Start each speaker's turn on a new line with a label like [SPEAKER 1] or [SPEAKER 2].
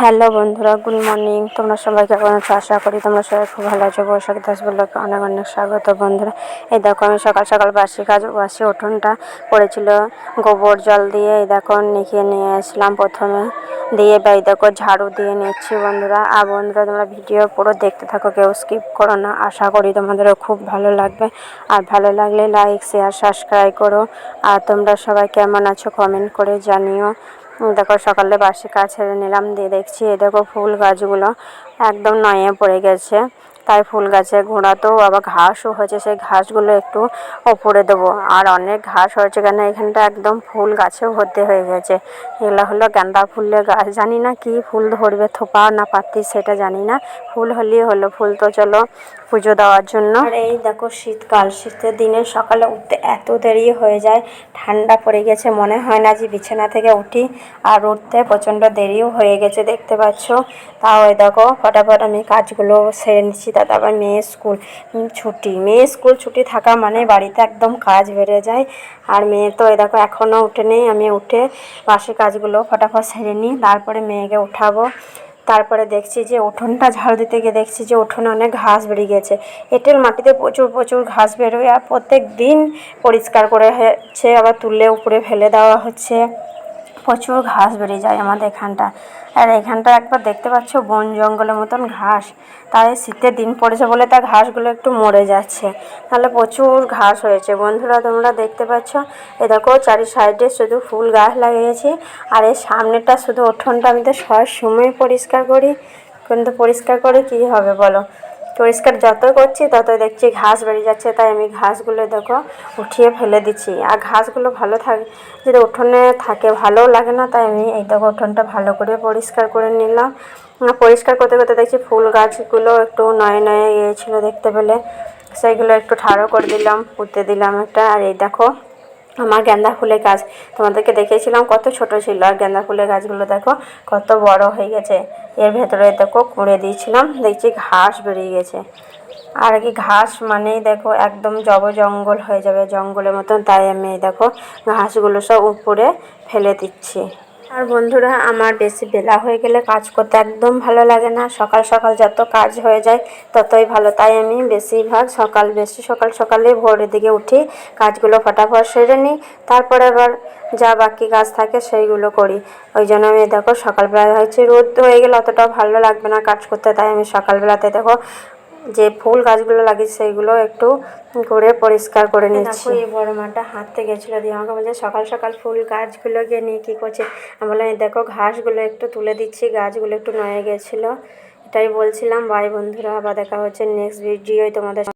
[SPEAKER 1] Hello বন্ধুরা, good morning. তোমরা সবাই কেমন আছো? আশা করি তোমরা সবাই খুব ভালো আছো। বৈশাখ দাস বলকে অনেক অনেক স্বাগত বন্ধুরা। এই দেখো, আমি সকাল সকাল বাসি কাজ, বাসি উঠোনটা পড়েছিল, গোবর জল দিয়ে, এই দেখো, নিখিয়ে নিয়ে আসলাম প্রথমে। দিয়ে বা এই দেখো, ঝাড়ু দিয়ে নিচ্ছি বন্ধুরা। আর বন্ধুরা, তোমরা ভিডিও পুরো দেখতে থাকো, কেউ স্কিপ করো না। আশা করি তোমাদেরও খুব ভালো লাগবে। আর ভালো লাগলে লাইক শেয়ার সাবস্ক্রাইব করো। আর তোমরা সবাই কেমন আছো কমেন্ট করে জানিও। দেখো সকালে বাসি কাজ ছেড়ে নিলাম, দিয়ে দেখছি এ দেখো ফুল গাছগুলো একদম নয়ে পড়ে গেছে। তাই ফুল গাছে গোড়াতেও আবার ঘাসও হয়েছে, সেই ঘাসগুলো একটু ওপরে দেবো। আর অনেক ঘাস হয়েছে কেন এখানটা একদম ফুল গাছেও ভর্তি হয়ে গেছে। এগুলো হলো গাঁদা ফুলের গাছ। জানি না কি ফুল ধরবে, থোপা না পাতি সেটা জানি না। ফুল হলেই হলো ফুল তো চলো পুজো দেওয়ার জন্য। আর এই দেখো শীতকাল, শীতের দিনে সকালে উঠতে এত দেরি হয়ে যায়, ঠান্ডা পড়ে গেছে, মনে হয় না যে বিছানা থেকে উঠি। আর উঠতে প্রচণ্ড দেরিও হয়ে গেছে, দেখতে পাচ্ছ। তাও ওই দেখো, ফটাফট আমি কাজগুলো সেরে নিচ্ছি। তা তারপর মেয়ের স্কুল ছুটি। মেয়ের স্কুল ছুটি থাকা মানে বাড়িতে একদম কাজ বেড়ে যায়। আর মেয়ে তো এই দেখো এখনও উঠে নেই, আমি উঠে বাসি কাজগুলো ফটাফট সেরে নিই, তারপরে মেয়েকে উঠাবো। তারপরে দেখছি যে উঠোনটা ঝাড়ু দিতে গিয়ে দেখছি যে উঠোনে অনেক ঘাস বেরিয়ে গেছে। এঁটেল মাটিতে প্রচুর প্রচুর ঘাস বেরোয় আর প্রত্যেক দিন পরিষ্কার করে হচ্ছে আবার তুলে উপরে ফেলে দেওয়া হচ্ছে। প্রচুর ঘাস বেড়ে যায় আমাদের এখানটা আর এখানটা একবার দেখতে পাচ্ছ বন জঙ্গলের মতন ঘাস। তাই শীতের দিন পড়েছে বলে তার ঘাসগুলো একটু মরে যাচ্ছে। তাহলে প্রচুর ঘাস হয়েছে। বন্ধুরা, তোমরা দেখতে পাচ্ছ? এ দেখো চারি সাইডে শুধু ফুল গাছ লাগিয়েছি। আর এই সামনেটা শুধু উঠোনটা আমি তো সব সময় পরিষ্কার করি। কিন্তু পরিষ্কার করে কী হবে বলো? পরিষ্কার যত করছি তত দেখছি ঘাস বেরিয়ে যাচ্ছে, তাই আমি ঘাসগুলো দেখো উঠিয়ে ফেলে দিচ্ছি। আর ঘাসগুলো ভালো থাকে, যদি উঠোনে থাকে ভালোও লাগে না, তাই আমি এই দেখো উঠোনটা ভালো করে পরিষ্কার করে নিলাম। পরিষ্কার করতে করতে দেখছি ফুল গাছগুলো একটু নয়ে নয়ে গিয়েছিল দেখতে পেলে, সেইগুলো একটু ঠাড়ো করে দিলাম, পুঁতে দিলাম একটা, আর এই দেখো আমার গেঁদা ফুলের গাছ। তোমাদেরকে দেখেছিলাম কত ছোট ছিল। আর গেঁদা ফুলের গাছগুলো দেখো, কত বড় হয়ে গেছে। এর ভেতরে দেখো কুড়ে দিয়েছিলাম, দেখছি ঘাস বেরিয়ে গেছে। আর কি ঘাস মানেই দেখো একদম জব জঙ্গল হয়ে যাবে, জঙ্গলের মতন। তাই আমি দেখো ঘাসগুলো সব উপরে ফেলে দিচ্ছি। আর বন্ধুরা, আমার বেশি বেলা হয়ে গেলে কাজ করতে একদম ভালো লাগে না। সকাল সকাল যত কাজ হয়ে যায়, ততই ভালো। তাই আমি বেশিরভাগ সকাল, বেশি সকাল সকালে ভোরের দিকে উঠি, কাজগুলো ফটাফট সেরে নিই। তারপরে আবার যা বাকি কাজ থাকে সেইগুলো করি। ওই জন্য আমি, দেখো, সকালবেলা হচ্ছে রোদ হয়ে গেলে অতটাও ভালো লাগবে না কাজ করতে। তাই আমি সকালবেলাতে, দেখো যে ফুল গাছগুলো লাগিয়েছি সেইগুলো একটু করে পরিষ্কার করে নিচ্ছি। এই বড় মাটা হাঁটতে গেছিল দিয়ে আমাকে বলছে সকাল সকাল ফুল গাছগুলো গিয়ে নিয়ে কী করছে? আমি বললাম দেখো ঘাসগুলো একটু তুলে দিচ্ছি গাছগুলো একটু নয়ে গেছিল। এটাই বলছিলাম ভাই বন্ধুরা আবার দেখা হচ্ছে নেক্সট ভিডিওয় তোমাদের